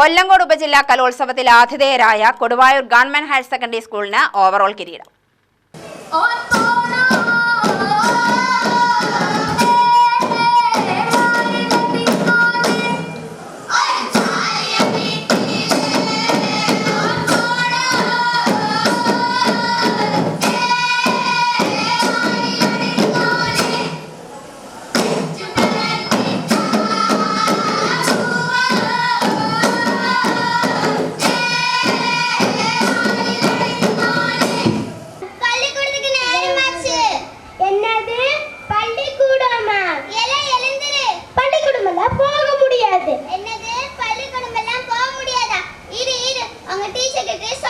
കൊല്ലങ്കോട് ഉപജില്ലാ കലോത്സവത്തിൽ ആതിഥേയരായ കൊടുവായൂർ ഗവൺമെന്റ് ഹയർ സെക്കൻഡറി സ്കൂളിന് ഓവറോൾ കിരീടം. Bisa jadi.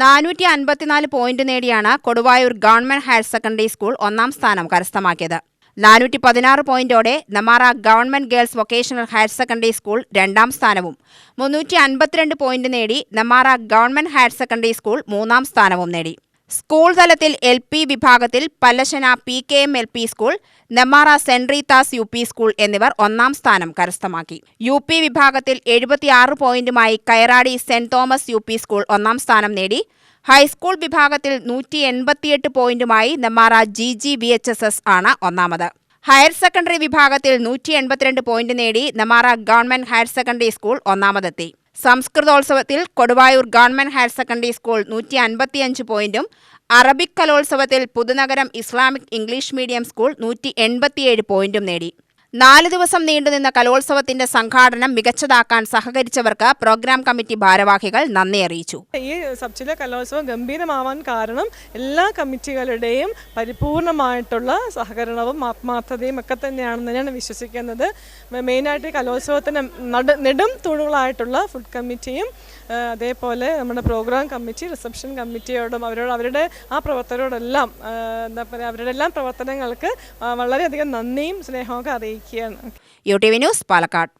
നാനൂറ്റി അൻപത്തിനാല് പോയിന്റ് നേടിയാണ് Koduvayur government higher secondary school ഒന്നാം സ്ഥാനം കരസ്ഥമാക്കിയത്. നാനൂറ്റി പതിനാറ് പോയിന്റോടെ Nemmara government girls vocational higher secondary school രണ്ടാം സ്ഥാനവും. മുന്നൂറ്റി അൻപത്തിരണ്ട് പോയിന്റ് നേടി Nemmara government higher secondary school മൂന്നാം സ്ഥാനവും നേടി. സ്കൂൾ തലത്തിൽ എൽ പി വിഭാഗത്തിൽ Pallassana P K M L P school Nemmara സെൻട്രീതാസ് U P school എന്നിവർ ഒന്നാം സ്ഥാനം കരസ്ഥമാക്കി. യു പി വിഭാഗത്തിൽ എഴുപത്തിയാറ് പോയിന്റുമായി Kayaradi saint Thomas U P school ഒന്നാം സ്ഥാനം നേടി. ഹൈസ്കൂൾ വിഭാഗത്തിൽ നൂറ്റി എൺപത്തിയെട്ട് പോയിന്റുമായി Nemmara G G V H S S ആണ് ഒന്നാമത്. ഹയർ സെക്കൻഡറി വിഭാഗത്തിൽ നൂറ്റി എൺപത്തിരണ്ട് പോയിന്റ് നേടി Nemmara government higher secondary school ഒന്നാമതെത്തി. സംസ്കൃതോത്സവത്തിൽ Koduvayur government higher secondary school നൂറ്റി അൻപത്തിയഞ്ച് പോയിന്റും അറബിക് കലോത്സവത്തിൽ Puthunagaram Islamic English medium school നൂറ്റി എൺപത്തിയേഴ് പോയിന്റും നേടി. നാല് ദിവസം നീണ്ടുനിന്ന കലോത്സവത്തിന്റെ സംഘാടനം മികച്ചതാക്കാൻ സഹകരിച്ചവർക്ക് പ്രോഗ്രാം കമ്മിറ്റി ഭാരവാഹികൾ നന്ദി അറിയിച്ചു. ഈ സബ് ജില്ലാ കലോത്സവം ഗംഭീരമാവാൻ കാരണം എല്ലാ കമ്മിറ്റികളുടെയും പരിപൂർണമായിട്ടുള്ള സഹകരണവും ആത്മാർത്ഥതയും ഒക്കെ തന്നെയാണെന്ന് ഞാൻ വിശ്വസിക്കുന്നത്. മെയിനായിട്ട് കലോത്സവത്തിന് നട തൂണുകളായിട്ടുള്ള ഫുഡ് കമ്മിറ്റിയും അതേപോലെ നമ്മുടെ പ്രോഗ്രാം കമ്മിറ്റി റിസപ്ഷൻ കമ്മിറ്റിയോടും അവരോട് അവരുടെ ആ പ്രവർത്തകരോടെല്ലാം എന്താ പറയുക അവരുടെ എല്ലാം പ്രവർത്തനങ്ങൾക്ക് വളരെയധികം നന്ദിയും സ്നേഹമൊക്കെ അറിയിക്കുകയാണ്. U T V news Palakkad.